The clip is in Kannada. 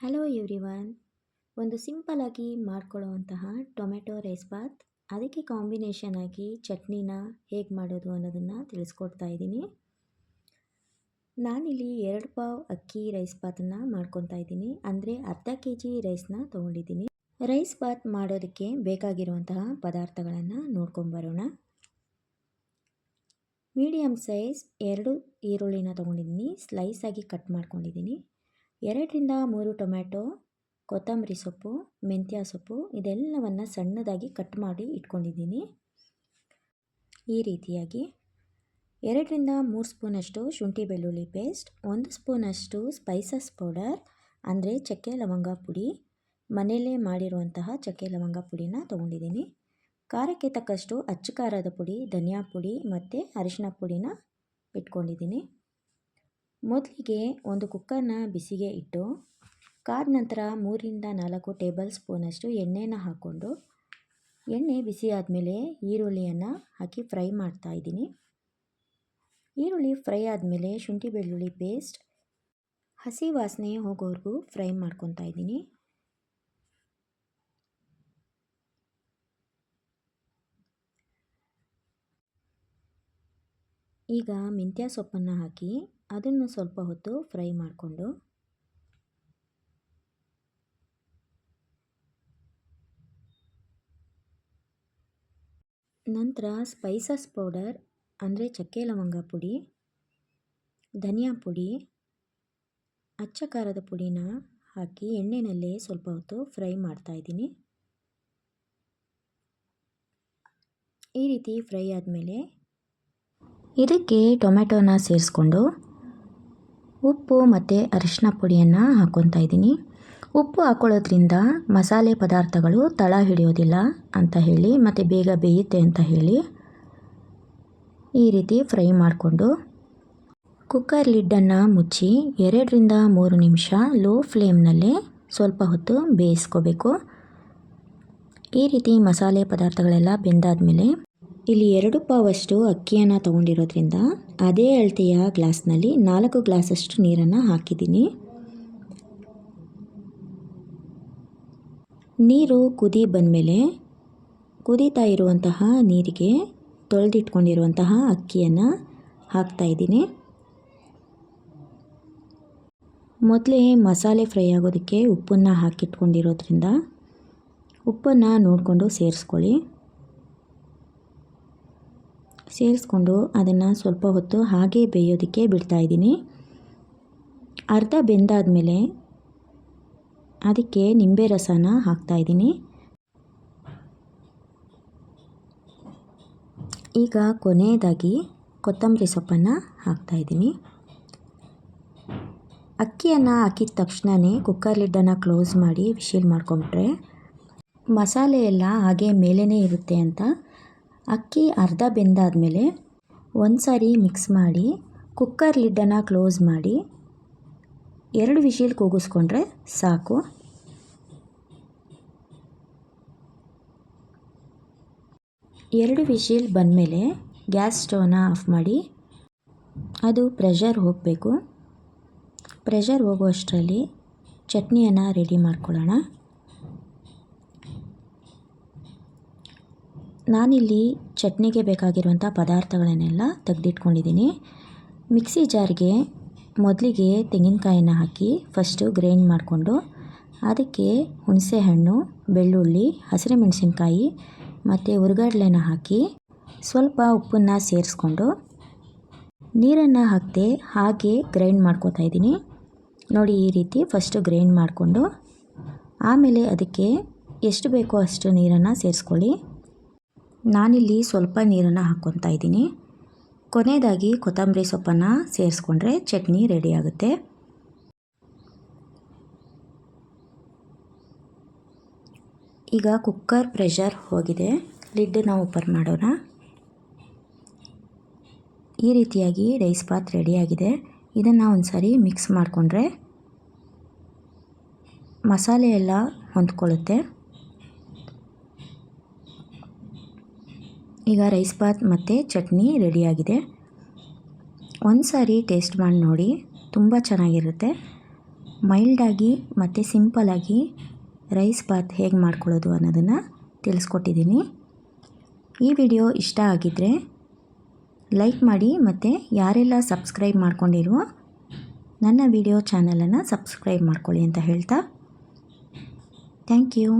ಹಲೋ ಎವ್ರಿವನ್ ಒಂದು ಸಿಂಪಲಾಗಿ ಮಾಡ್ಕೊಳ್ಳುವಂತಹ ಟೊಮೆಟೊ ರೈಸ್ ಬಾತ್ ಅದಕ್ಕೆ ಕಾಂಬಿನೇಷನ್ ಆಗಿ ಚಟ್ನಿನ ಹೇಗೆ ಮಾಡೋದು ಅನ್ನೋದನ್ನು ತಿಳಿಸ್ಕೊಡ್ತಾ ಇದ್ದೀನಿ. ನಾನಿಲ್ಲಿ ಎರಡು ಪಾವ್ ಅಕ್ಕಿ ರೈಸ್ ಬಾತನ್ನು ಮಾಡ್ಕೊತಾ ಇದ್ದೀನಿ. ಅಂದರೆ ಅರ್ಧ ಕೆ ಜಿ ರೈಸ್ನ ತೊಗೊಂಡಿದ್ದೀನಿ. ರೈಸ್ ಬಾತ್ ಮಾಡೋದಕ್ಕೆ ಬೇಕಾಗಿರುವಂತಹ ಪದಾರ್ಥಗಳನ್ನು ನೋಡ್ಕೊಂಬರೋಣ. ಮೀಡಿಯಮ್ ಸೈಜ್ ಎರಡು ಈರುಳ್ಳಿನ ತೊಗೊಂಡಿದ್ದೀನಿ. ಸ್ಲೈಸಾಗಿ ಕಟ್ ಮಾಡ್ಕೊಂಡಿದ್ದೀನಿ. ಎರಡರಿಂದ ಮೂರು ಟೊಮ್ಯಾಟೊ, ಕೊತ್ತಂಬರಿ ಸೊಪ್ಪು, ಮೆಂತ್ಯ ಸೊಪ್ಪು ಇದೆಲ್ಲವನ್ನು ಸಣ್ಣದಾಗಿ ಕಟ್ ಮಾಡಿ ಇಟ್ಕೊಂಡಿದ್ದೀನಿ. ಈ ರೀತಿಯಾಗಿ ಎರಡರಿಂದ ಮೂರು ಸ್ಪೂನಷ್ಟು ಶುಂಠಿ ಬೆಳ್ಳುಳ್ಳಿ ಪೇಸ್ಟ್, ಒಂದು ಸ್ಪೂನಷ್ಟು ಸ್ಪೈಸಸ್ ಪೌಡರ್, ಅಂದರೆ ಚಕ್ಕೆ ಲವಂಗ ಪುಡಿ. ಮನೆಯಲ್ಲೇ ಮಾಡಿರುವಂತಹ ಚಕ್ಕೆ ಲವಂಗ ಪುಡಿನ ತೊಗೊಂಡಿದ್ದೀನಿ. ಖಾರಕ್ಕೆ ತಕ್ಕಷ್ಟು ಅಚ್ಚು ಖಾರದ ಪುಡಿ, ಧನಿಯಾ ಪುಡಿ ಮತ್ತು ಅರಿಶಿನ ಪುಡಿನ ಇಟ್ಕೊಂಡಿದ್ದೀನಿ. ಮೊದಲಿಗೆ ಒಂದು ಕುಕ್ಕರ್ನ ಬಿಸಿಗೆ ಇಟ್ಟು, ಕಾದ ನಂತರ ಮೂರಿಂದ ನಾಲ್ಕು ಟೇಬಲ್ ಸ್ಪೂನಷ್ಟು ಎಣ್ಣೆನ ಹಾಕ್ಕೊಂಡು, ಎಣ್ಣೆ ಬಿಸಿ ಆದಮೇಲೆ ಈರುಳ್ಳಿಯನ್ನು ಹಾಕಿ ಫ್ರೈ ಮಾಡ್ತಾ ಇದ್ದೀನಿ. ಈರುಳ್ಳಿ ಫ್ರೈ ಆದಮೇಲೆ ಶುಂಠಿ ಬೆಳ್ಳುಳ್ಳಿ ಪೇಸ್ಟ್, ಹಸಿ ವಾಸನೆ ಹೋಗೋವರೆಗೂ ಫ್ರೈ ಮಾಡ್ಕೊತಾ ಇದ್ದೀನಿ. ಈಗ ಮೆಂತ್ಯ ಸೊಪ್ಪನ್ನು ಹಾಕಿ ಅದನ್ನು ಸ್ವಲ್ಪ ಹೊತ್ತು ಫ್ರೈ ಮಾಡಿಕೊಂಡು ನಂತರ ಸ್ಪೈಸಸ್ ಪೌಡರ್ ಅಂದರೆ ಚಕ್ಕೆ ಲವಂಗ ಪುಡಿ, ಧನಿಯಾ ಪುಡಿ, ಅಚ್ಚ ಖಾರದ ಪುಡಿನ ಹಾಕಿ ಎಣ್ಣೆನಲ್ಲೇ ಸ್ವಲ್ಪ ಹೊತ್ತು ಫ್ರೈ ಮಾಡ್ತಾಯಿದ್ದೀನಿ ಈ ರೀತಿ ಫ್ರೈ ಆದಮೇಲೆ ಇದಕ್ಕೆ ಟೊಮೆಟೊನ ಸೇರಿಸ್ಕೊಂಡು ಉಪ್ಪು ಮತ್ತು ಅರಿಶಿನ ಪುಡಿಯನ್ನು ಹಾಕ್ಕೊತಾ ಇದ್ದೀನಿ. ಉಪ್ಪು ಹಾಕ್ಕೊಳ್ಳೋದ್ರಿಂದ ಮಸಾಲೆ ಪದಾರ್ಥಗಳು ತಳ ಹಿಡಿಯೋದಿಲ್ಲ ಅಂತ ಹೇಳಿ, ಮತ್ತು ಬೇಗ ಬೇಯುತ್ತೆ ಅಂತ ಹೇಳಿ ಈ ರೀತಿ ಫ್ರೈ ಮಾಡಿಕೊಂಡು ಕುಕ್ಕರ್ ಲಿಡ್ಡನ್ನು ಮುಚ್ಚಿ ಎರಡರಿಂದ ಮೂರು ನಿಮಿಷ ಲೋ ಫ್ಲೇಮ್ನಲ್ಲೇ ಸ್ವಲ್ಪ ಹೊತ್ತು ಬೇಯಿಸ್ಕೋಬೇಕು. ಈ ರೀತಿ ಮಸಾಲೆ ಪದಾರ್ಥಗಳೆಲ್ಲ ಬೆಂದಾದಮೇಲೆ ಇಲ್ಲಿ ಎರಡು ಪಾವಷ್ಟು ಅಕ್ಕಿಯನ್ನು ತಗೊಂಡಿರೋದ್ರಿಂದ ಅದೇ ಅಳತೆಯ ಗ್ಲಾಸ್ನಲ್ಲಿ ನಾಲ್ಕು ಗ್ಲಾಸಷ್ಟು ನೀರನ್ನು ಹಾಕಿದ್ದೀನಿ. ನೀರು ಕುದಿ ಬಂದಮೇಲೆ ಕುದೀತಾ ಇರುವಂತಹ ನೀರಿಗೆ ತೊಳೆದಿಟ್ಕೊಂಡಿರುವಂತಹ ಅಕ್ಕಿಯನ್ನು ಹಾಕ್ತಾಯಿದ್ದೀನಿ ಮೊದಲೇ ಮಸಾಲೆ ಫ್ರೈ ಆಗೋದಕ್ಕೆ ಉಪ್ಪನ್ನು ಹಾಕಿಟ್ಕೊಂಡಿರೋದ್ರಿಂದ ಉಪ್ಪನ್ನು ನೋಡಿಕೊಂಡು ಸೇರಿಸ್ಕೊಳ್ಳಿ. ಸೇರಿಸ್ಕೊಂಡು ಅದನ್ನು ಸ್ವಲ್ಪ ಹೊತ್ತು ಹಾಗೆ ಬೇಯೋದಕ್ಕೆ ಬಿಡ್ತಾಯಿದ್ದೀನಿ ಅರ್ಧ ಬೆಂದಾದಮೇಲೆ ಅದಕ್ಕೆ ನಿಂಬೆ ರಸನ ಹಾಕ್ತಾಯಿದ್ದೀನಿ ಈಗ ಕೊನೆಯದಾಗಿ ಕೊತ್ತಂಬರಿ ಸೊಪ್ಪನ್ನು ಹಾಕ್ತಾಯಿದ್ದೀನಿ ಅಕ್ಕಿಯನ್ನು ಹಾಕಿದ ತಕ್ಷಣವೇ ಕುಕ್ಕರ್ ಲಿಡ್ಡನ್ನು ಕ್ಲೋಸ್ ಮಾಡಿ ವಿಶೀಲ್ ಮಾಡ್ಕೊಂಬಿಟ್ರೆ ಮಸಾಲೆ ಎಲ್ಲ ಹಾಗೆ ಮೇಲೇ ಇರುತ್ತೆ ಅಂತ ಅಕ್ಕಿ ಅರ್ಧ ಬೆಂದಾದಮೇಲೆ ಒಂದು ಸಾರಿ ಮಿಕ್ಸ್ ಮಾಡಿ ಕುಕ್ಕರ್ ಲಿಡ್ಡನ್ನು ಕ್ಲೋಸ್ ಮಾಡಿ, ಎರಡು ವಿಷಿಲ್ ಕೂಗಿಸ್ಕೊಂಡ್ರೆ ಸಾಕು. ಎರಡು ವಿಶಿಲ್ ಬಂದಮೇಲೆ ಗ್ಯಾಸ್ ಸ್ಟೋವನ್ನ ಆಫ್ ಮಾಡಿ, ಅದು ಪ್ರೆಷರ್ ಹೋಗಬೇಕು. ಪ್ರೆಷರ್ ಹೋಗುವಷ್ಟರಲ್ಲಿ ಚಟ್ನಿಯನ್ನು ರೆಡಿ ಮಾಡ್ಕೊಳ್ಳೋಣ. ನಾನಿಲ್ಲಿ ಚಟ್ನಿಗೆ ಬೇಕಾಗಿರುವಂಥ ಪದಾರ್ಥಗಳನ್ನೆಲ್ಲ ತೆಗೆದಿಟ್ಕೊಂಡಿದ್ದೀನಿ. ಮಿಕ್ಸಿ ಜಾರ್ಗೆ ಮೊದಲಿಗೆ ತೆಂಗಿನಕಾಯಿನ ಹಾಕಿ ಫಸ್ಟು ಗ್ರೈಂಡ್ ಮಾಡಿಕೊಂಡು ಅದಕ್ಕೆ ಹುಣಸೆಹಣ್ಣು, ಬೆಳ್ಳುಳ್ಳಿ ಹಸಿರು ಮೆಣಸಿನಕಾಯಿ ಮತ್ತು ಹುರ್ಗಡ್ಲೆನ ಹಾಕಿ ಸ್ವಲ್ಪ ಉಪ್ಪನ್ನು ಸೇರಿಸ್ಕೊಂಡು ನೀರನ್ನು ಹಾಕದೆ ಹಾಗೆ ಗ್ರೈಂಡ್ ಮಾಡ್ಕೋತಾ ಇದ್ದೀನಿ. ನೋಡಿ ಈ ರೀತಿ ಫಸ್ಟು ಗ್ರೈಂಡ್ ಮಾಡಿಕೊಂಡು ಆಮೇಲೆ ಅದಕ್ಕೆ ಎಷ್ಟು ಬೇಕೋ ಅಷ್ಟು ನೀರನ್ನು ಸೇರಿಸ್ಕೊಳ್ಳಿ. ನಾನಿಲ್ಲಿ ಸ್ವಲ್ಪ ನೀರನ್ನು ಹಾಕ್ಕೊತಾ ಇದ್ದೀನಿ. ಕೊನೆಯದಾಗಿ ಕೊತ್ತಂಬರಿ ಸೊಪ್ಪನ್ನು ಸೇರಿಸ್ಕೊಂಡ್ರೆ ಚಟ್ನಿ ರೆಡಿ ಆಗುತ್ತೆ. ಈಗ ಕುಕ್ಕರ್ ಪ್ರೆಷರ್ ಹೋಗಿದೆ. ಲಿಡ್ಡನ್ನು ಓಪನ್ ಮಾಡೋಣ. ಈ ರೀತಿಯಾಗಿ ರೈಸ್ ಬಾತ್ ರೆಡಿಯಾಗಿದೆ ಇದನ್ನು ಒಂದು ಸಾರಿ ಮಿಕ್ಸ್ ಮಾಡಿಕೊಂಡ್ರೆ ಮಸಾಲೆ ಎಲ್ಲ ಹೊಂದ್ಕೊಳ್ಳುತ್ತೆ. ಈಗ ರೈಸ್ ಬಾತ್ ಮತ್ತು ಚಟ್ನಿ ರೆಡಿಯಾಗಿದೆ ಒಂದು ಸಾರಿ ಟೇಸ್ಟ್ ಮಾಡಿ ನೋಡಿ, ತುಂಬ ಚೆನ್ನಾಗಿರುತ್ತೆ. ಮೈಲ್ಡಾಗಿ ಮತ್ತು ಸಿಂಪಲಾಗಿ ರೈಸ್ ಬಾತ್ ಹೇಗೆ ಮಾಡ್ಕೊಳ್ಳೋದು ಅನ್ನೋದನ್ನು ತಿಳಿಸ್ಕೊಟ್ಟಿದ್ದೀನಿ. ಈ ವಿಡಿಯೋ ಇಷ್ಟ ಆಗಿದ್ದರೆ ಲೈಕ್ ಮಾಡಿ ಮತ್ತು ಯಾರೆಲ್ಲ ಸಬ್ಸ್ಕ್ರೈಬ್ ಮಾಡ್ಕೊಂಡಿರುವ ನನ್ನ ವಿಡಿಯೋ ಚಾನಲನ್ನು ಸಬ್ಸ್ಕ್ರೈಬ್ ಮಾಡ್ಕೊಳ್ಳಿ ಅಂತ ಹೇಳ್ತಾ. Thank you